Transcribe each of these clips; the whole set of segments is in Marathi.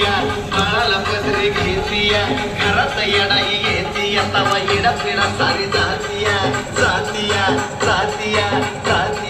ஏந்திய தாள பதிரை கேந்திய கரத்தை எடை ஏந்திய தவ இடப்பிட சரிதாத்திய சாத்திய சாத்திய சாத்திய.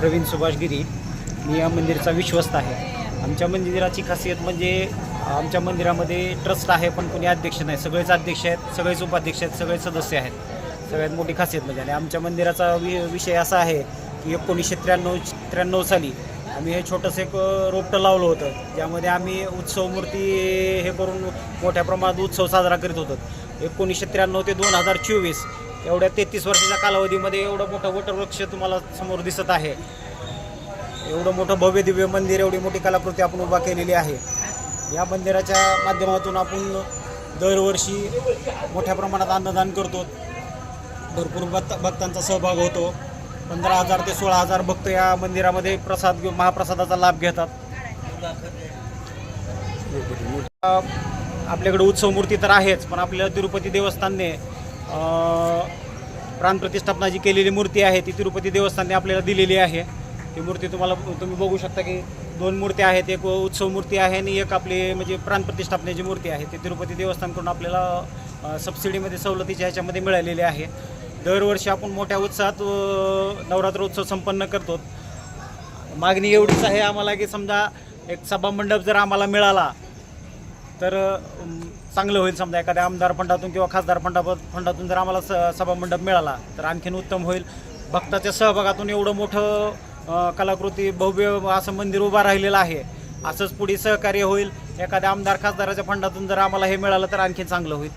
प्रवीण सुभाष गिरी मी या मंदिराचा विश्वस्त आहे. आमच्या मंदिराची खासियत म्हणजे आमच्या मंदिरामध्ये ट्रस्ट आहे पण कोणी अध्यक्ष नाही. सगळेच अध्यक्ष आहेत सगळेच उपाध्यक्ष आहेत सगळे सदस्य आहेत. सगळ्यात मोठी खासियत म्हणजे. आणि आमच्या मंदिराचा वि विषय असा आहे की एकोणीसशे त्र्याण्णव त्र्याण्णव साली आम्ही हे छोटंसं एक रोपटं लावलं होतं. ज्यामध्ये आम्ही उत्सव मूर्ती हे करून मोठ्या प्रमाणात उत्सव साजरा करीत होतो. एकोणीसशे त्र्याण्णव ते दोन हजार चोवीस एवढ्या तेहतीस वर्षाच्या कालावधीमध्ये एवढं मोठं वटवृक्ष तुम्हाला समोर दिसत आहे. एवढं मोठं भव्य दिव्य मंदिर एवढी मोठी कलाकृती आपण उभा केलेली आहे. या मंदिराच्या माध्यमातून आपण दरवर्षी मोठ्या प्रमाणात अन्नदान करतो. भरपूर भक्त भक्तांचा सहभाग होतो. पंधरा हजार ते सोळा हजार भक्त या मंदिरामध्ये प्रसाद घेऊन महाप्रसादाचा लाभ घेतात. आपल्याकडे उत्सव मूर्ती तर आहेच पण आपल्या तिरुपती देवस्थानने प्राणप्रतिष्ठापना जी केलेली मूर्ती आहे ती तिरुपती देवस्थानने आपल्याला दिलेली आहे. ती मूर्ती तुम्हाला तुम्ही बघू शकता की दोन मूर्ती आहेत एक उत्सव मूर्ती आहे आणि एक आपली म्हणजे प्राणप्रतिष्ठापनेची मूर्ती आहे. ती तिरुपती देवस्थानकडून आपल्याला सबसिडीमध्ये सवलतीच्या ह्याच्यामध्ये मिळालेली आहे. दरवर्षी आपण मोठ्या उत्साहात नवरात्र उत्सव संपन्न करतो. मागणी एवढीच आहे आम्हाला की समजा एक सभामंडप जर आम्हाला मिळाला तर चांगलं होईल समजा एखाद्या आमदार फंडातून किंवा खासदार फंडा फंडातून जर आम्हाला स सभामंडप मिळाला तर आणखीन उत्तम होईल. भक्ताच्या सहभागातून एवढं मोठं कलाकृती भव्य असं मंदिर उभं राहिलेलं आहे असंच पुढे सहकार्य होईल. एखाद्या आमदार खासदाराच्या फंडातून जर आम्हाला हे मिळालं तर आणखीन चांगलं होईल.